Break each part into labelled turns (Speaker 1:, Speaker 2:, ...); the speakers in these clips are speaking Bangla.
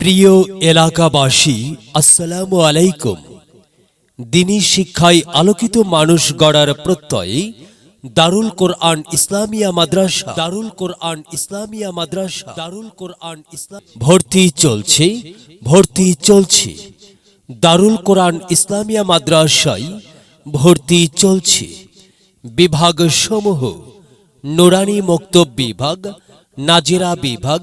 Speaker 1: প্রিয় এলাকাবাসী, আসসালামু আলাইকুম। দিনী শিক্ষায় আলোকিত মানুষ গড়ার প্রত্যয়ে, দারুল কোরআন ইসলামিয়া মাদ্রাসা। দারুল কোরআন ইসলামিয়া মাদ্রাসা। দারুল কোরআন ইসলাম ভর্তি চলছে ভর্তি চলছে। দারুল কোরআন ইসলামিয়া মাদ্রাসায় ভর্তি চলছে। বিভাগ সমূহ নুরানি মক্তব বিভাগ, নাজিরা বিভাগ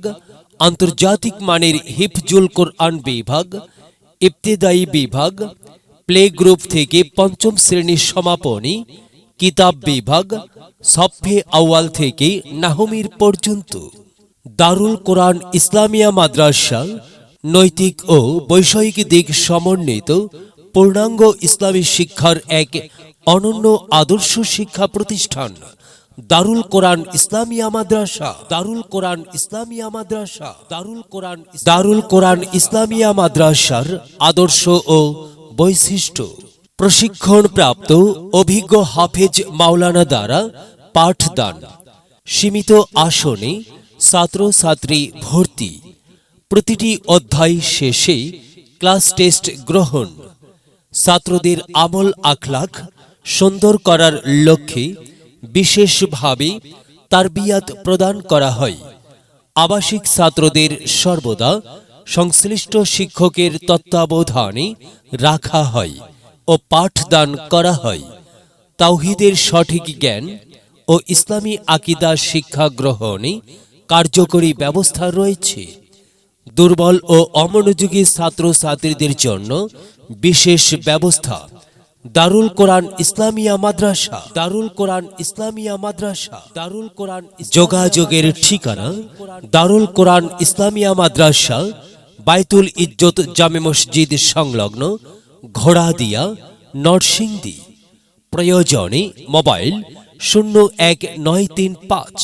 Speaker 1: আন্তর্জাতিক মানের হিফজুল কোরআন বিভাগ, ইবতেদায়ী বিভাগ, প্লে গ্রুপ থেকে পঞ্চম শ্রেণির সমাপনী, কিতাব বিভাগ সফে আউয়াল থেকে নাহমির পর্যন্ত। দারুল কোরআন ইসলামিয়া মাদ্রাসা, নৈতিক ও বৈষয়িক দিক সমন্বিত পূর্ণাঙ্গ ইসলামী শিক্ষার এক অনন্য আদর্শ শিক্ষা প্রতিষ্ঠান। দারুল কোরআন ইসলামিয়া মাদ্রাসা। দারুল কোরআন ইসলামিয়া মাদ্রাসা। দারুল কোরআন দারুল কোরআন ইসলামিয়া মাদ্রাসার আদর্শ ও বৈশিষ্ট্য। প্রশিক্ষণপ্রাপ্ত অভিজ্ঞ হাফেজ মাওলানা দ্বারা পাঠদান। সীমিত আসনে ছাত্রছাত্রী ভর্তি। প্রতিটি অধ্যায় শেষে ক্লাস টেস্ট গ্রহণ। ছাত্রদের আমল আখলাখ সুন্দর করার লক্ষ্যে বিশেষভাবে তারবিয়াত প্রদান করা হয়। আবাসিক ছাত্রদের সর্বদা সংশ্লিষ্ট শিক্ষকের তত্ত্বাবধানে রাখা হয় ও পাঠদান করা হয়। তাওহিদের সঠিক জ্ঞান ও ইসলামী আকিদা শিক্ষা গ্রহণে কার্যকরী ব্যবস্থা রয়েছে। দুর্বল ও অমনোযোগী ছাত্রছাত্রীদের জন্য বিশেষ ব্যবস্থা দারুল কোরআন ইসলামিয়া মাদ্রাসা। দারুল কোরআন ইসলামিয়া মাদ্রাসা। দারুল কোরআন যোগাযোগের ঠিকানা দারুল কোরআন ইসলামিয়া মাদ্রাসা, বাইতুল ইজ্জত জামে মসজিদ সংলগ্ন ঘোড়াদিয়া, নরসিংদী। প্রয়োজনে মোবাইল শূন্য এক নয় তিন পাঁচ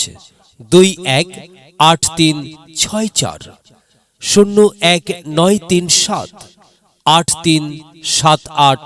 Speaker 1: দুই এক আট তিন ছয় চার, শূন্য এক নয় তিন সাত আট তিন সাত আট